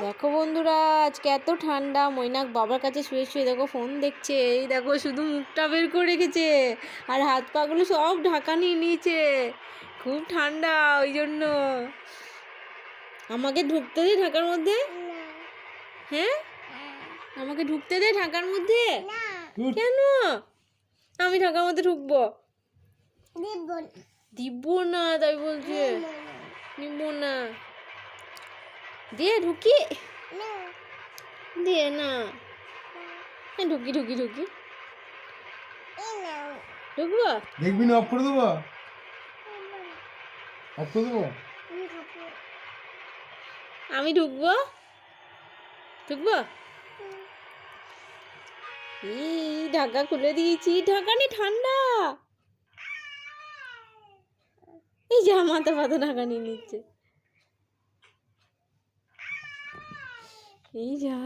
দেখো বন্ধুরা আজকে এত ঠান্ডা। মৈনাক বাবার কাছে শুয়ে শুয়ে দেখো ফোন দেখছে। এই দেখো শুধু মুখটা বের করে রেখেছে আর হাত পাগুলো সব ঢাকা নিয়ে নিয়েছে। খুব ঠান্ডা ওই জন্য। আমাকে ঢুকতে দে ঢাকার মধ্যে। হ্যাঁ? আমাকে ঢুকতে দে ঢাকার মধ্যে? কেন? আমি ঢাকার মধ্যে ঢুকবো। দেব না। তাই বলছে। দিয়ে ঢুকি। দিয়ে না। হ্যাঁ ঢুকি ঢুকি ঢুকি। ঢুকবো? দেখবি না অফ করে দেবো? অফ করে দেবো? আমি ঢুকবো। ঢুকবো? এই ঢাকা খুলে দিয়েছি। ঢাকা নেই ঠান্ডা। এই যা মাথা পাতা ঢাকা নিয়ে নিচ্ছে। এই যা